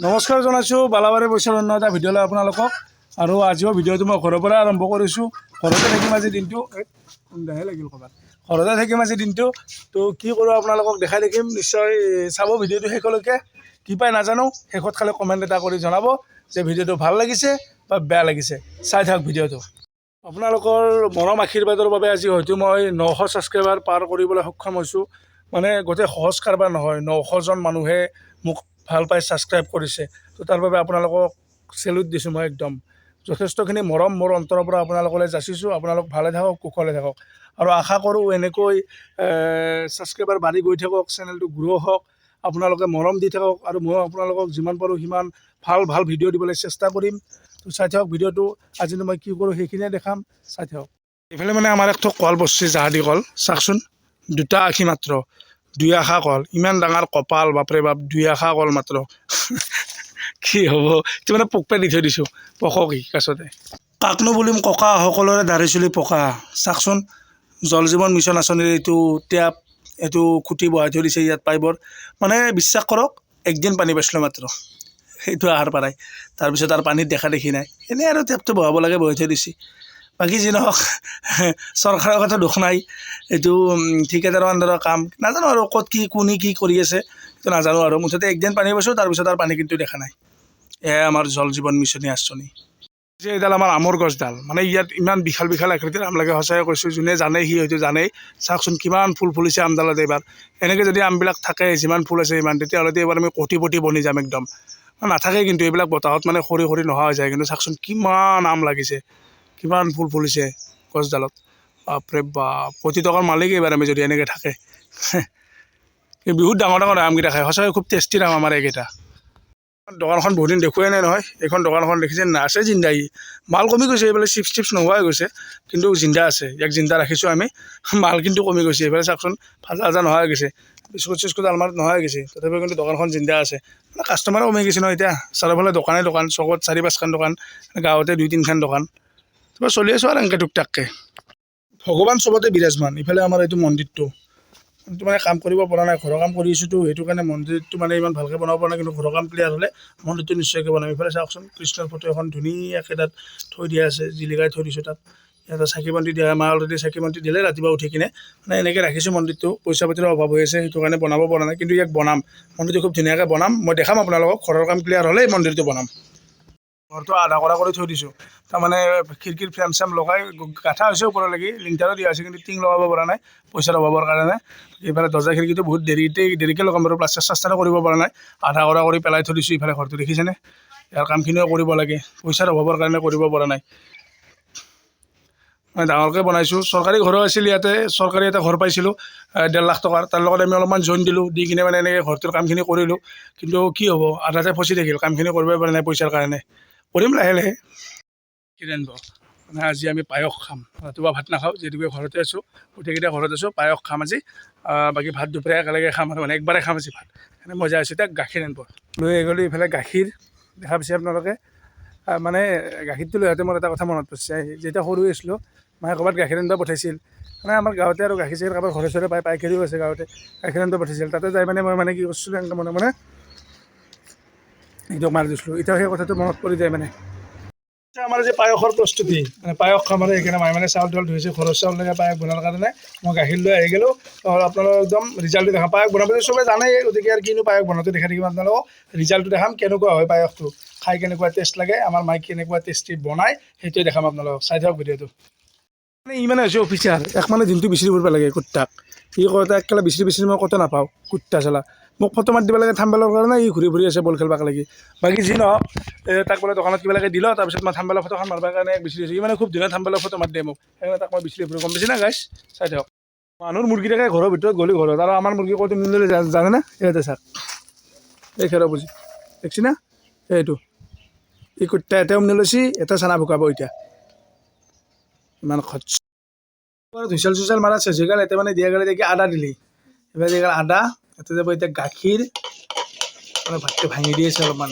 নমস্কাৰ জনাইছোঁ, বালাবাৰী বৈশাৰ অন্য এটা ভিডিঅ'লৈ আপোনালোকক। আৰু আজিও ভিডিঅ'টো মই ঘৰৰ পৰাই আৰম্ভ কৰিছোঁ। ঘৰতে থাকিম আজি দিনটো। খুন্দাহে লাগিল ক'ৰবাত। ঘৰতে থাকিম আজি দিনটো। তো কি কৰোঁ আপোনালোকক দেখাই থাকিম। নিশ্চয় চাব ভিডিঅ'টো শেষলৈকে। কি পাই নাজানো। শেষত খালি কমেণ্ট এটা কৰি জনাব যে ভিডিঅ'টো ভালো লাগিছে বা বেয়া লাগিছে। চাই থাকক ভিডিঅ'টো। আপোনালোকৰ মৰম আশীৰ্বাদৰ বাবে আজি হয়তো মই নশ ছাবস্ক্ৰাইবাৰ পাৰ কৰিবলৈ সক্ষম হৈছোঁ। মানে গোটেই সহজ কাৰবাৰ নহয়। নশজন মানুহে মোক ভালো পাই ছাবস্ক্ৰাইব কৰিছে। তো তাৰ বাবে আপোনালোকক চেলুট দিছোঁ মই একদম। যথেষ্টখিনি মৰম মোৰ অন্তৰৰ পৰা আপোনালোকলৈ যাচিছোঁ। আপোনালোক ভালে থাকক, কুশলে থাকক। আৰু আশা কৰোঁ এনেকৈ ছাবস্ক্ৰাইবাৰ বাঢ়ি গৈ থাকক চেনেলটো গ্ৰ' হওক, আপোনালোকে মৰম দি থাকক আৰু মই আপোনালোকক যিমান পাৰোঁ সিমান ভালো ভালো ভিডিঅ' দিবলৈ চেষ্টা কৰিম। তো চাই থাকক ভিডিঅ'টো আজি মই কি কৰোঁ সেইখিনিয়ে দেখাম। চাই থাকক। এইফালে মানে আমাৰ একটো কল বস্তু জাহাদী কল। চাওকচোন, দুটা আশী মাত্ৰ দুই আশা কল। ইমান ডাঙৰ কপাল বাপৰে বাপ দুই আশা কল মাত্ৰ। কি হ'ব? এইটো মানে পোক দি থৈ দিছোঁ। পককি কাছতে। কাকনো বুলিম ককা সকলোৰে দাঢ়ি চুলি পকা। চাওকচোন জল জীৱন মিছন আঁচনিৰ এইটো টেপ এইটো খুঁটি বহাই থৈ দিছে ইয়াত পাইপৰ। মানে বিশ্বাস কৰক একদিন পানী পাইছিলোঁ মাত্ৰ। সেইটো আহাৰ পাৰাই। তাৰপিছত আৰু পানীত দেখা দেখি নাই। এনেই আৰু টেপটো বহাব লাগে বহাই থৈ দিছে। বাকী যি নহওক, চৰকাৰৰ কথা দুখ নাই, এইটো ঠিকাদাৰৰ আণ্ডাৰৰ কাম, নাজানো আৰু ক'ত কি, কোনে কি কৰি আছে, সেইটো নাজানো আৰু, মুঠতে একদিন পানী পাইছোঁ তাৰপিছত আৰু পানী কিন্তু দেখা নাই। এয়াই আমাৰ জল জীৱন মিছনী আঁচনি। যে এইডাল আমাৰ আমৰ গছডাল মানে ইয়াত ইমান বিশাল বিশাল আকৃতিৰ আম লাগে সঁচাকৈ কৈছোঁ, যোনে জানে, সি হয়তো জানেই, চাওকচোন কিমান ফুল ফুলিছে আমডালত এইবাৰ। এনেকৈ যদি আমবিলাক থাকে, যিমান ফুল আছে সিমান, তেতিয়াহ'লেতো এইবাৰ আমি কোটিপতি বনি যাম একদম। নাথাকে কিন্তু, এইবিলাক বতাহত মানে সৰি সৰি নোহোৱা হৈ যায়, কিন্তু চাওকচোন কিমান আম লাগিছে। কিমান ফুল ফুলিছে গছডালত। বাপৰে বাপ কোটি টকাৰ মালিক এইবাৰ আমি যদি এনেকৈ থাকে। বহুত ডাঙৰ ডাঙৰ আমকেইটা খায়। সঁচাকৈ খুব টেষ্টি আম আমাৰ এইকেইটা। দোকানখন বহুত দিন দেখুৱাই নাই নহয়। এইখন দোকানখন দেখিছে নাই আছে জিন্দা ই। মাল কমি গৈছে, এইফালে চিপছ টিপছ নোহোৱা হৈ গৈছে, কিন্তু জিন্দা আছে। ইয়াক জিন্দা ৰাখিছোঁ আমি। মাল কিন্তু কমি গৈছে। এইফালে চাওকচোন ভাজা ভাজা নোহোৱা হৈ গৈছে। বিস্কুট চিস্কুট আলমাৰত নোহোৱা হৈ গৈছে। তথাপিও কিন্তু দোকানখন জিন্দা আছে। মানে কাষ্টমাৰো কমি গৈছে ন এতিয়া। চাৰিওফালে দোকানে দোকান, চকত চাৰি পাঁচখন দোকান, গাঁৱতে দুই তিনিখন দোকান। তাৰপৰা চলি আছোঁ আৰু এনেকৈ টুক টাককৈ ভগৱান চবতে বিৰাজমান ইফালে আমাৰ এইটো মন্দিৰটো। কিন্তু মানে কাম কৰিব পৰা নাই, ঘৰৰ কাম কৰি আছোঁতো সেইটো কাৰণে মন্দিৰটো মানে ইমান ভালকৈ বনাব পৰা নাই, কিন্তু ঘৰৰ কাম ক্লিয়াৰ হ'লে মন্দিৰটো নিশ্চয়কৈ বনাম। ইফালে চাওকচোন, কৃষ্ণৰ ফটো এখন ধুনীয়াকৈ তাত থৈ দিয়া আছে জিলিকাই থৈ দিছোঁ তাত। ইয়াতে চাকি বন্তি দিয়া আমাৰ অলৰেডি চাকি বন্তি দিলে, ৰাতিপুৱা উঠি কিনে। মানে এনেকৈ ৰাখিছোঁ মন্দিৰটো, পইচা পাতিৰ অভাৱ হৈ আছে, সেইটো কাৰণে বনাব পৰা নাই, কিন্তু ইয়াক বনাম। মন্দিৰটো খুব ধুনীয়াকৈ বনাম, মই দেখাম আপোনালোকক, ঘৰৰ কাম ক্লিয়াৰ হ'লে এই মন্দিৰটো বনাম। ঘৰটো আধা কৰা কৰি থৈ দিছোঁ। তাৰমানে খিৰিকীৰ ফ্ৰেম চেম লগাই গাঠা হৈছে ওপৰলৈকে লিংটাৰো দিয়া হৈছে, কিন্তু টিং লগাব পৰা নাই, পইচাৰ অভাৱৰ কাৰণে। ইফালে দৰ্জা খিৰিকীটো বহুত দেৰিতে, দেৰিকৈ লগাম বাৰু, প্লাষ্টাৰ চাষ্টাৰো কৰিব পৰা নাই। আধা কৰা কৰি পেলাই থৈ দিছোঁ ইফালে ঘৰটো, দেখিছেনে? ইয়াৰ কামখিনিও কৰিব লাগে, পইচাৰ অভাৱৰ কাৰণে কৰিব পৰা নাই। মই ডাঙৰকৈ বনাইছোঁ। চৰকাৰী ঘৰো আছিল ইয়াতে, চৰকাৰী এটা ঘৰ পাইছিলোঁ ডেৰ লাখ টকাৰ। তাৰ লগত আমি অলপমান জইন দিলোঁ, দি কিনে মানে এনেকৈ ঘৰটোৰ কামখিনি কৰিলোঁ। কিন্তু কি হ'ব, আধাতে ফচি থাকিল, কামখিনি কৰিবই পৰা নাই পইচাৰ কাৰণে। কৰিম লাহে লাহে। কি ৰান্ধিব মানে আজি আমি পায়স খাম। ৰাতিপুৱা ভাত নাখাওঁ, যিহেতুকে ঘৰতে আছোঁ। গোটেইকেইটা ঘৰত আছোঁ, পায়স খাম আজি। বাকী ভাত দুপৰীয়া একেলগে খাম আৰু মানে একবাৰে খাম আজি ভাত। এনে মজা হৈছে এতিয়া গাখীৰ আনিব। লৈ গ'লোঁ ইফালে গাখীৰ, দেখা পাইছে আপোনালোকে। মানে গাখীৰটো লৈ আহোঁতে মোৰ এটা কথা মনত পৰিছে। যেতিয়া সৰু আছিলোঁ, মায়ে ক'ৰবাত গাখীৰ আনিব পঠাইছিল। মানে আমাৰ গাঁৱতে আৰু গাখীৰ চাখীৰ কাৰোবাৰ ঘৰে চৰে পাই পাইকাৰীও আছে গাঁৱতে। গাখীৰ আনিব পঠাইছিল। তাতে যাই মানে মই মানে কি কৰিছিলোঁ, এনেকৈ মনে মনে এইটো মাৰি দিছিলোঁ। এতিয়া সেই কথাটো মনত পৰি যায় মানে। আমাৰ যে পায়সৰ প্ৰস্তুতি মানে পায়স খাম আৰু সেইকাৰণে মায়ে মানে চাউল তাউল ধুইছে ঘৰৰ চাউল লাগে পায়স বনোৱাৰ কাৰণে। মই গাখীৰ লৈ আহি গ'লোঁ। আৰু আপোনালোকক একদম ৰিজাল্টটো দেখাম। পায়স বনাবলৈ চবে জানেই গতিকে আৰু কিনো পায়স বনাওঁতে দেখাই থাকিম আপোনালোকক। ৰিজাল্টটো দেখাম কেনেকুৱা হয় পায়সটো। খাই কেনেকুৱা টেষ্ট লাগে আমাৰ মায়ে কেনেকুৱা টেষ্টি বনায় সেইটোৱে দেখাম আপোনালোকক। চাই থাকক ভিডিঅ'টো। মানে ই মানে হৈছে অফিচাৰ এক মানে দিনটো বিচাৰি ফুৰিব লাগে কুত্তাক। সি কওঁতে একেবাৰে বিচাৰি বিচাৰি মই ক'তো নাপাওঁ। কুত্তা চালা। মোক ফটো মাৰি দিব লাগে, থাম্বেলৰ কাৰণে ই ঘূৰি ঘূৰি আছে বল খেলবাক লাগি। বাকী যি নহওক তাক বোলে দোকানত কিবা লাগে দিলোঁ, তাৰপিছত মই থাম্বেলৰ ফটোখন মাৰিবৰ কাৰণে বিচাৰি আছোঁ। ই মানে খুব ধুনীয়া থাম্বেলৰ ফটো মাৰি দিয়ে মোক। সেইকাৰণে তাক মই বিচাৰি ফুৰোঁ। গম পাইছে না গাইছ চাই থাকক। মানুহৰ মুৰ্গী থাকে ঘৰৰ ভিতৰত গ'লি ঘৰত। আৰু আমাৰ মুৰ্গী ক'তো নিলে জানে না? ইয়াতে চাওক। এই খেৰ বুজি। দেখছি না? এইটো। এই কুত্তা এটাও উমনি লৈছি, এটা চানা ভুকাব এতিয়া। ইমান খৰচ ধুইচাল চুইচাল মাৰা চেচিকাল এতিয়া মানে দিয়া গ'লে এতিয়া আদা দিলি। এবাৰ দিয়া আদা ইয়াতে যাব এতিয়া গাখীৰ মানে ভাতটো ভাঙি দি আছে অলপমান।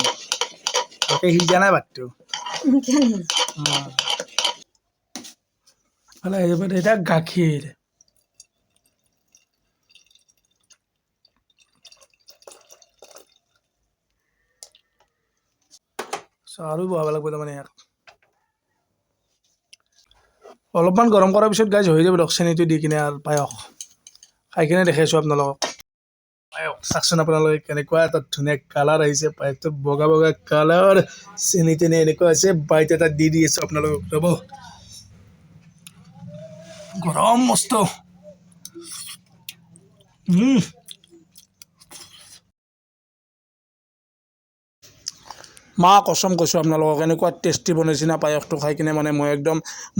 ভালকৈ সিজা নাই ভাতটো? এতিয়া গাখীৰ আৰু বহাব লাগিব তাৰমানে ইয়াক অলপমান গৰম কৰাৰ পিছত গাইজ হৈ যাব দিয়ক। চেনিটো দি কিনে আৰু পায়স। খাই কিনে দেখাইছোঁ আপোনালোকক। চাওকচোন আপোনালোকে কেনেকুৱা এটা ধুনীয়া কালাৰ আহিছে পায়সটো বগা বগা কালাৰ চেনি তেনি এনেকুৱা হৈছে বাইট এটা দি দি আছোঁ আপোনালোকক, ৰ'ব। গৰম মস্ত। মা, কচম কৈছোঁ আপোনালোকক এনেকুৱা টেষ্টি বনাইছে না পায়সটো খাই কিনে মানে মই একদম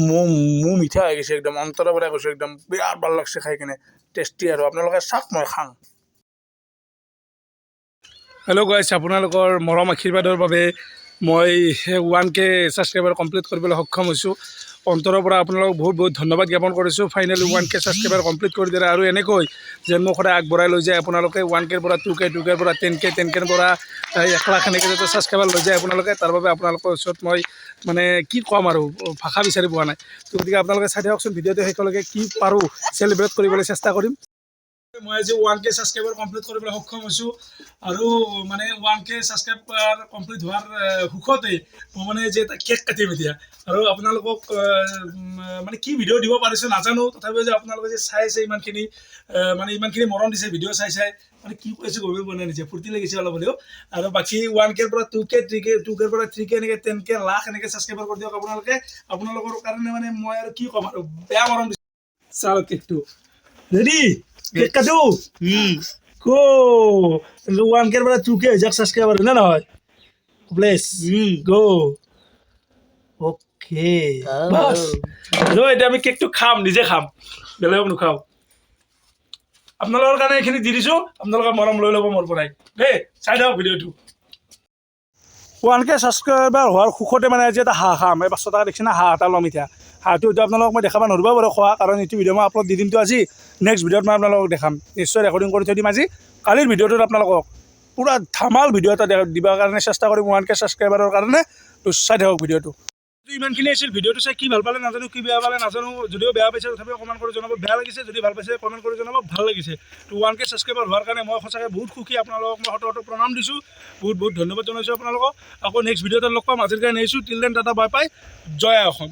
মোৰ মোৰ মিঠা হৈ গৈছে, একদম অন্তৰৰ পৰা কৈছোঁ, একদম বিৰাট ভালো লাগছে খাই কিনে। টেষ্টি আৰু, আপোনালোকে চাওক, মই খাওঁ হেল্ল' গাইছ আপোনালোকৰ মৰম আশীৰ্বাদৰ বাবে মই ওৱান কে ছাবস্ক্ৰাইবাৰ কমপ্লিট কৰিবলৈ সক্ষম হৈছোঁ। অন্তৰৰ পৰা আপোনালোকক বহুত বহুত ধন্যবাদ জ্ঞাপন কৰিছোঁ। Finally one K subscriber complete কৰি দিলে। আৰু এনেকৈ যেন মোক সদায় আগবঢ়াই লৈ যায় আপোনালোকে ওৱান কেৰ পৰা টু কে টু কেৰ পৰা টেন কে টেন কেৰ পৰা এক লাখ এনেকৈ যাতে ছাবস্ক্ৰাইবাৰ লৈ যায় আপোনালোকে। তাৰ বাবে আপোনালোকৰ ওচৰত মই মানে কি ক'ম আৰু, ভাষা বিচাৰি পোৱা নাই। তো গতিকে আপোনালোকে চাই থাককচোন, ভিডিঅ'টো শেষলৈকে কি পাৰোঁ চেলিব্ৰেট কৰিবলৈ চেষ্টা কৰিম। মই আজি ওৱান কে ছাবস্ক্ৰাইবাৰ কমপ্লিট কৰিবলৈ সক্ষম হৈছোঁ। আৰু মানে ওৱান কে ছাবস্ক্ৰাইবাৰ কমপ্লিট হোৱাৰ সুখতে মই মানে যে এটা কেক কাটিম এতিয়া। আৰু আপোনালোকক মানে কি ভিডিঅ' দিব পাৰিছোঁ নাজানো। তথাপিও যে আপোনালোকে যে চাই আছে ইমানখিনি মানে ইমানখিনি মৰম দিছে ভিডিঅ' চাই চাই মানে কি কৈছোঁ গমেই পোৱা নাই নিজে ফূৰ্তি লাগিছে অলপ হ'লেও। আৰু বাকী ওৱান কেৰ পৰা two K three K two কেৰ পৰা থ্ৰী কে এনেকৈ টেন কে লাখ এনেকৈ ছাবস্ক্ৰাইবাৰ কৰি দিয়ক আপোনালোকে। আপোনালোকৰ কাৰণে মানে মই আৰু কি ক'ম আৰু বেয়া মৰম দিছোঁ। চাওক কেকটো ৰেডি কেক কাটো কো ওৱান কেৰ পৰা টু কে হৈ যাওক ছাবস্ক্ৰাইবাৰ হয় নে নহয় গো এতিয়া আমি কেকটো খাম নিজে খাম। বেলেগক নোখাওঁ। আপোনালোকৰ কাৰণে এইখিনি দি দিছোঁ আপোনালোকৰ মৰম লৈ ল'ব মোৰ পৰাই। দেই চাই থাকক ভিডিঅ'টো। ওৱান কে ছাবস্ক্ৰাইবাৰ হোৱাৰ সুখতে মানে আজি এটা হাঁহ খাম এই পাঁচশো টকা দেখিছে না হাঁহ এটা ল'ম এতিয়া। হাঁহটো এতিয়া আপোনালোকক মই দেখাব নোৱাৰিব বাৰু খোৱা, কাৰণ এইটো ভিডিঅ' মই আপলোড দি দিমতো আজি। নেক্সট ভিডিঅ'ত মই আপোনালোকক দেখাম। নিশ্চয় ৰেকৰ্ডিং কৰি থৈ দিম আজি। কালিৰ ভিডিঅ'টোত আপোনালোকক পূৰা ধামাল ভিডিঅ' এটা দিবৰ কাৰণে চেষ্টা কৰিম ওৱান কে ছাবস্ক্ৰাইবাৰৰ কাৰণে। তো চাই থাকক ভিডিঅ'টো ইমানখিনি আছিল ভিডিঅ'টো চাই কি ভালো পালে নাজানো, কি বেয়া পালে নাজানো। যদিও বেয়া পাইছে, তথাপিও কমেণ্ট কৰি জনাব। বেয়া লাগিছে, যদি ভালো পাইছে কমেণ্ট কৰি জনাব। ভালো লাগিছে। তো ওৱান কে ছাবস্ক্ৰাইবাৰ হোৱাৰ কাৰণে মই সঁচাকৈ বহুত সুখী আপোনালোকক। মই শত প্ৰণাম দিছোঁ। বহুত বহুত ধন্যবাদ জনাইছোঁ আপোনালোকক। আকৌ নেক্সট ভিডিঅ'তে লগ পাম। আজিৰ কাৰণে আহিছোঁ। টিল দেন টাটা বাই পাই জয় অসম